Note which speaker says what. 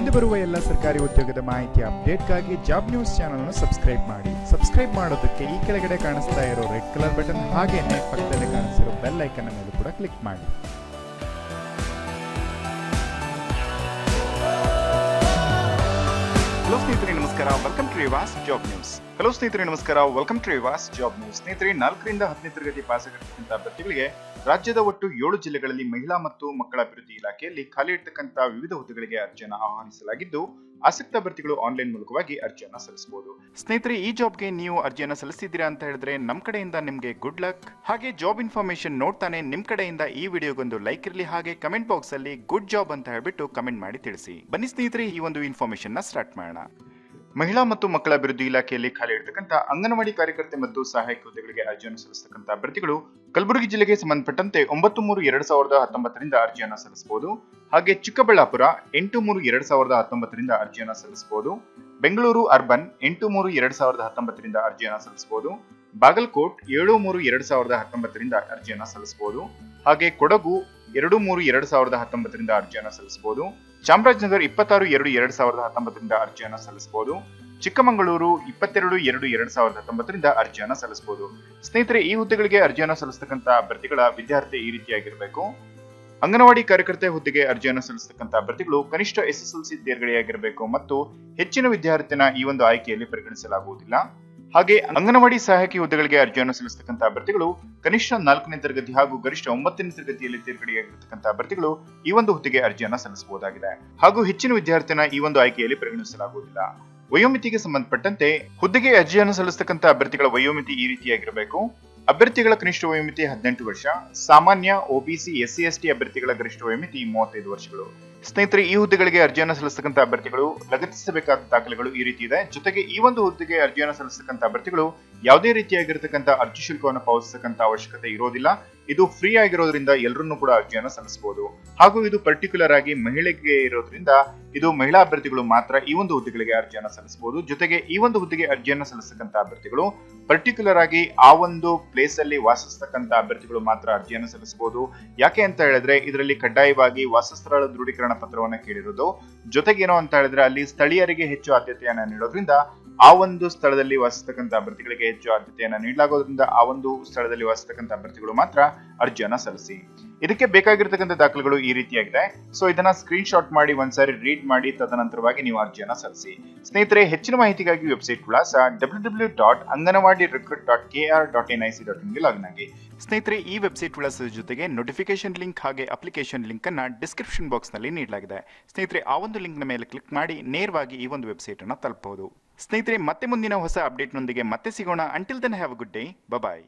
Speaker 1: ಇಲ್ಲಿ ಬರುವ ಎಲ್ಲ ಸರ್ಕಾರಿ ಉದ್ಯೋಗದ ಮಾಹಿತಿ ಅಪ್ಡೇಟ್ಗಾಗಿ ಜಾಬ್ ನ್ಯೂಸ್ ಚಾನಲ್ ಅನ್ನು ಸಬ್ಸ್ಕ್ರೈಬ್ ಮಾಡಿ. ಸಬ್ಸ್ಕ್ರೈಬ್ ಮಾಡೋದಕ್ಕೆ ಈ ಕೆಳಗಡೆ ಕಾಣಿಸ್ತಾ ಇರೋ ರೆಡ್ ಕಲರ್ ಬಟನ್ ಹಾಗೇನೆ ಪಕ್ಕದಲ್ಲಿ ಕಾಣಿಸಿರೋ ಬೆಲ್ ಐಕನ್ ಮೇಲೆ ಕೂಡ ಕ್ಲಿಕ್ ಮಾಡಿ.
Speaker 2: ಹಲೋ ಸ್ನೇಹಿತರೆ, ನಮಸ್ಕಾರ. ವೆಲ್ಕಮ್ ಟು ರಿವಾಸ್ ಜಾಬ್ ನ್ಯೂಸ್ ಹಲೋ ಸ್ನೇಹಿತರೆ, ನಮಸ್ಕಾರ. ವೆಲ್ಕಮ್ ಟು ರಿವಾಸ್ ಜಾಬ್ ನ್ಯೂಸ್ ಸ್ನೇಹಿತರೆ, ನಾಲ್ಕರಿಂದ ಹತ್ತನೇ ತರಗತಿ ಪಾಸ್ ಆಗಿರ್ತಕ್ಕಂಥ ಅಭ್ಯರ್ಥಿಗಳಿಗೆ ರಾಜ್ಯದ ಒಟ್ಟು ಏಳು ಜಿಲ್ಲೆಗಳಲ್ಲಿ ಮಹಿಳಾ ಮತ್ತು ಮಕ್ಕಳ ಅಭಿವೃದ್ಧಿ ಇಲಾಖೆಯಲ್ಲಿ ಖಾಲಿ ಇರ್ತಕ್ಕಂಥ ವಿವಿಧ ಹುದ್ದೆಗಳಿಗೆ ಅರ್ಜಿಯನ್ನು ಆಹ್ವಾನಿಸಲಾಗಿದ್ದು, ಆಸಕ್ತ ಅಭ್ಯರ್ಥಿಗಳು ಆನ್ಲೈನ್ ಮೂಲಕವಾಗಿ ಅರ್ಜಿಯನ್ನು ಸಲ್ಲಿಸಬಹುದು. ಸ್ನೇಹಿತರೆ, ಈ ಜಾಬ್ಗೆ ನೀವು ಅರ್ಜಿಯನ್ನು ಸಲ್ಲಿಸಿದ್ದೀರಾ ಅಂತ ಹೇಳಿದ್ರೆ ನಮ್ಮ ಕಡೆಯಿಂದ ನಿಮಗೆ ಗುಡ್ ಲಕ್ ಹಾಗೆ ಜಾಬ್ ಇನ್ಫಾರ್ಮೇಶನ್ ನೋಡ್ತಾನೆ ನಿಮ್ಮ ಕಡೆಯಿಂದ ಈ ವಿಡಿಯೋಗೊಂದು ಲೈಕ್ ಇರಲಿ, ಹಾಗೆ ಕಮೆಂಟ್ ಬಾಕ್ಸ್ ಅಲ್ಲಿ ಗುಡ್ ಜಾಬ್ ಅಂತ ಹೇಳ್ಬಿಟ್ಟು ಕಮೆಂಟ್ ಮಾಡಿ ತಿಳಿಸಿ. ಬನ್ನಿ ಸ್ನೇಹಿತರೆ, ಈ ಒಂದು ಇನ್ಫಾರ್ಮೇಶನ್ನ ಸ್ಟಾರ್ಟ್ ಮಾಡೋಣ. ಮಹಿಳಾ ಮತ್ತು ಮಕ್ಕಳ ಅಭಿವೃದ್ಧಿ ಇಲಾಖೆಯಲ್ಲಿ ಖಾಲಿ ಇರತಕ್ಕಂಥ ಅಂಗನವಾಡಿ ಕಾರ್ಯಕರ್ತೆ ಮತ್ತು ಸಹಾಯಕ ಹುದ್ದೆಗಳಿಗೆ ಅರ್ಜಿಯನ್ನು ಸಲ್ಲಿಸತಕ್ಕಂಥ ಅಭ್ಯರ್ಥಿಗಳು ಕಲಬುರಗಿ ಜಿಲ್ಲೆಗೆ ಸಂಬಂಧಪಟ್ಟಂತೆ ಒಂಬತ್ತು ಮೂರು ಎರಡ್ ಸಾವಿರದ ಹತ್ತೊಂಬತ್ತರಿಂದ ಅರ್ಜಿಯನ್ನು ಸಲ್ಲಿಸಬಹುದು. ಹಾಗೆ ಚಿಕ್ಕಬಳ್ಳಾಪುರ ಎಂಟು ಮೂರು ಎರಡ್ ಸಾವಿರದ ಹತ್ತೊಂಬತ್ತರಿಂದ ಅರ್ಜಿಯನ್ನು ಸಲ್ಲಿಸಬಹುದು. ಬೆಂಗಳೂರು ಅರ್ಬನ್ ಎಂಟು ಮೂರು ಎರಡ್ ಸಾವಿರದ ಹತ್ತೊಂಬತ್ತರಿಂದ ಅರ್ಜಿಯನ್ನು ಸಲ್ಲಿಸಬಹುದು. ಬಾಗಲಕೋಟ್ ಏಳು ಮೂರು ಎರಡ್ ಸಾವಿರದ ಹತ್ತೊಂಬತ್ತರಿಂದ ಅರ್ಜಿಯನ್ನು ಸಲ್ಲಿಸಬಹುದು. ಹಾಗೆ ಕೊಡಗು ಎರಡು ಮೂರು ಎರಡು ಸಾವಿರದ ಹತ್ತೊಂಬತ್ತರಿಂದ ಅರ್ಜಿಯನ್ನು ಸಲ್ಲಿಸಬಹುದು. ಚಾಮರಾಜನಗರ ಇಪ್ಪತ್ತಾರು ಎರಡು ಎರಡು ಸಾವಿರದ ಹತ್ತೊಂಬತ್ತರಿಂದ ಅರ್ಜಿಯನ್ನು ಸಲ್ಲಿಸಬಹುದು. ಚಿಕ್ಕಮಗಳೂರು ಇಪ್ಪತ್ತೆರಡು ಎರಡು ಎರಡು ಸಾವಿರದ ಹತ್ತೊಂಬತ್ತರಿಂದ ಅರ್ಜಿಯನ್ನು ಸಲ್ಲಿಸಬಹುದು. ಸ್ನೇಹಿತರೆ, ಈ ಹುದ್ದೆಗಳಿಗೆ ಅರ್ಜಿಯನ್ನು ಸಲ್ಲಿಸತಕ್ಕಂಥ ಅಭ್ಯರ್ಥಿಗಳ ವಿದ್ಯಾರ್ಥಿ ಈ ರೀತಿಯಾಗಿರಬೇಕು. ಅಂಗನವಾಡಿ ಕಾರ್ಯಕರ್ತೆ ಹುದ್ದೆಗೆ ಅರ್ಜಿಯನ್ನು ಸಲ್ಲಿಸತಕ್ಕಂಥ ಅಭ್ಯರ್ಥಿಗಳು ಕನಿಷ್ಠ ಎಸ್ಎಸ್ಎಲ್ಸಿ ತೇರ್ಗಡೆಯಾಗಿರಬೇಕು ಮತ್ತು ಹೆಚ್ಚಿನ ವಿದ್ಯಾರ್ಥಿನ ಈ ಒಂದು ಆಯ್ಕೆಯಲ್ಲಿ ಪರಿಗಣಿಸಲಾಗುವುದಿಲ್ಲ. ಹಾಗೆ ಅಂಗನವಾಡಿ ಸಹಾಯಕಿ ಹುದ್ದೆಗಳಿಗೆ ಅರ್ಜಿಯನ್ನು ಸಲ್ಲಿಸತಕ್ಕಂತಹ ಅಭ್ಯರ್ಥಿಗಳು ಕನಿಷ್ಠ ನಾಲ್ಕನೇ ತರಗತಿ ಹಾಗೂ ಗರಿಷ್ಠ ಒಂಬತ್ತನೇ ತರಗತಿಯಲ್ಲಿ ತೇರ್ಗಡೆಯಾಗಿರ್ತಕ್ಕಂಥ ಅಭ್ಯರ್ಥಿಗಳು ಈ ಒಂದು ಹುದ್ದೆಗೆ ಅರ್ಜಿಯನ್ನು ಸಲ್ಲಿಸಬಹುದಾಗಿದೆ. ಹಾಗೂ ಹೆಚ್ಚಿನ ವಿದ್ಯಾರ್ಥಿನ ಈ ಒಂದು ಆಯ್ಕೆಯಲ್ಲಿ ಪರಿಗಣಿಸಲಾಗುವುದಿಲ್ಲ. ವಯೋಮಿತಿಗೆ ಸಂಬಂಧಪಟ್ಟಂತೆ ಹುದ್ದೆಗೆ ಅರ್ಜಿಯನ್ನು ಸಲ್ಲಿಸತಕ್ಕಂಥ ಅಭ್ಯರ್ಥಿಗಳ ವಯೋಮಿತಿ ಈ ರೀತಿಯಾಗಿರಬೇಕು. ಅಭ್ಯರ್ಥಿಗಳ ಕನಿಷ್ಠ ವಯೋಮಿತಿ ಹದಿನೆಂಟು ವರ್ಷ, ಸಾಮಾನ್ಯ ಒಬಿಸಿ ಎಸ್ಸಿ ಎಸ್ಟಿ ಅಭ್ಯರ್ಥಿಗಳ ಗರಿಷ್ಠ ವಯೋಮಿತಿ ಮೂವತ್ತೈದು ವರ್ಷಗಳು. ಸ್ನೇಹಿತರೆ, ಈ ಹುದ್ದೆಗಳಿಗೆ ಅರ್ಜಿಯನ್ನು ಸಲ್ಲಿಸತಕ್ಕಂಥ ಅಭ್ಯರ್ಥಿಗಳು ಲಗತ್ತಿಸಬೇಕಾದ ದಾಖಲೆಗಳು ಈ ರೀತಿ ಇದೆ. ಜೊತೆಗೆ ಈ ಒಂದು ಹುದ್ದೆಗೆ ಅರ್ಜಿಯನ್ನು ಸಲ್ಲಿಸತಕ್ಕಂಥ ಅಭ್ಯರ್ಥಿಗಳು ಯಾವುದೇ ರೀತಿಯಾಗಿರ್ತಕ್ಕಂಥ ಅರ್ಜಿ ಶುಲ್ಕವನ್ನು ಪಾವತಿಸತಕ್ಕಂಥ ಅವಶ್ಯಕತೆ ಇರೋದಿಲ್ಲ. ಇದು ಫ್ರೀ ಆಗಿರೋದ್ರಿಂದ ಎಲ್ಲರನ್ನೂ ಕೂಡ ಅರ್ಜಿಯನ್ನು ಸಲ್ಲಿಸಬಹುದು. ಹಾಗೂ ಇದು ಪರ್ಟಿಕ್ಯುಲರ್ ಆಗಿ ಮಹಿಳೆಗೆ ಇರೋದ್ರಿಂದ ಇದು ಮಹಿಳಾ ಅಭ್ಯರ್ಥಿಗಳು ಮಾತ್ರ ಈ ಒಂದು ಹುದ್ದೆಗಳಿಗೆ ಅರ್ಜಿಯನ್ನು ಸಲ್ಲಿಸಬಹುದು. ಜೊತೆಗೆ ಈ ಒಂದು ಹುದ್ದೆಗೆ ಅರ್ಜಿಯನ್ನು ಸಲ್ಲಿಸತಕ್ಕಂಥ ಅಭ್ಯರ್ಥಿಗಳು ಪರ್ಟಿಕ್ಯುಲರ್ ಆಗಿ ಆ ಒಂದು ಪ್ಲೇಸ್ ಅಲ್ಲಿ ವಾಸಿಸ್ತಕ್ಕಂಥ ಅಭ್ಯರ್ಥಿಗಳು ಮಾತ್ರ ಅರ್ಜಿಯನ್ನು ಸಲ್ಲಿಸಬಹುದು. ಯಾಕೆ ಅಂತ ಹೇಳಿದ್ರೆ ಇದರಲ್ಲಿ ಕಡ್ಡಾಯವಾಗಿ ವಾಸಸ್ಥಳ ದೃಢೀಕರಣ ಪತ್ರವನ್ನು ಕೇಳಿರೋದು. ಏನೋ ಅಂತ ಹೇಳಿದ್ರೆ ಅಲ್ಲಿ ಸ್ಥಳೀಯರಿಗೆ ಹೆಚ್ಚು ಆದ್ಯತೆಯನ್ನು ನೀಡೋದ್ರಿಂದ ಆ ಒಂದು ಸ್ಥಳದಲ್ಲಿ ವಾಸಿಸತಕ್ಕಂಥ ಅಭ್ಯರ್ಥಿಗಳಿಗೆ ಹೆಚ್ಚು ಆದ್ಯತೆಯನ್ನು ನೀಡಲಾಗೋದ್ರಿಂದ ಆ ಒಂದು ಸ್ಥಳದಲ್ಲಿ ವಾಸಿಸತಕ್ಕಂಥ ಅಭ್ಯರ್ಥಿಗಳು ಮಾತ್ರ ಅರ್ಜಿಯನ್ನು ಸಲ್ಲಿಸಿ. ಇದಕ್ಕೆ ಬೇಕಾಗಿರ್ತಕ್ಕಂಥ ದಾಖಲೆಗಳು ಈ ರೀತಿಯಾಗಿದೆ. ಸೊ ಇದನ್ನ ಸ್ಕ್ರೀನ್ ಶಾಟ್ ಮಾಡಿ, ಒಂದ್ಸಾರಿ ರೀಡ್ ಮಾಡಿ, ತದನಂತರವಾಗಿ ನೀವು ಅರ್ಜಿಯನ್ನು ಸಲ್ಲಿಸಿ. ಸ್ನೇಹಿತರೆ, ಹೆಚ್ಚಿನ ಮಾಹಿತಿಗಾಗಿ ವೆಬ್ಸೈಟ್ ವಿಳಾಸ W W dot anganwadi recruit dot K R dot N I C dot ಇನ್ಗೆ login ಆಗಿ. ಸ್ನೇಹಿತರೆ, ಈ ವೆಬ್ಸೈಟ್ ವಿಳಾಸದ ಜೊತೆಗೆ ನೋಟಿಫಿಕೇಶನ್ ಲಿಂಕ್ ಹಾಗೆ ಅಪ್ಲಿಕೇಶನ್ ಲಿಂಕ್ ಅನ್ನ ಡಿಸ್ಕ್ರಿಪ್ಷನ್ ಬಾಕ್ಸ್ನಲ್ಲಿ ನೀಡಲಾಗಿದೆ. ಸ್ನೇಹಿತರೆ, ಆ ಒಂದು ಲಿಂಕ್ನ ಮೇಲೆ ಕ್ಲಿಕ್ ಮಾಡಿ, ನೇರವಾಗಿ ಈ ಒಂದು ವೆಬ್ಸೈಟ್ ಅನ್ನು ತಲುಪಬಹುದು. ಸ್ನೇಹಿತರೆ ಮತ್ತೆ ಮುಂದಿನ ಹೊಸ ಅಪ್ಡೇಟ್ನೊಂದಿಗೆ ಮತ್ತೆ ಸಿಗೋಣ. Until then have good day bye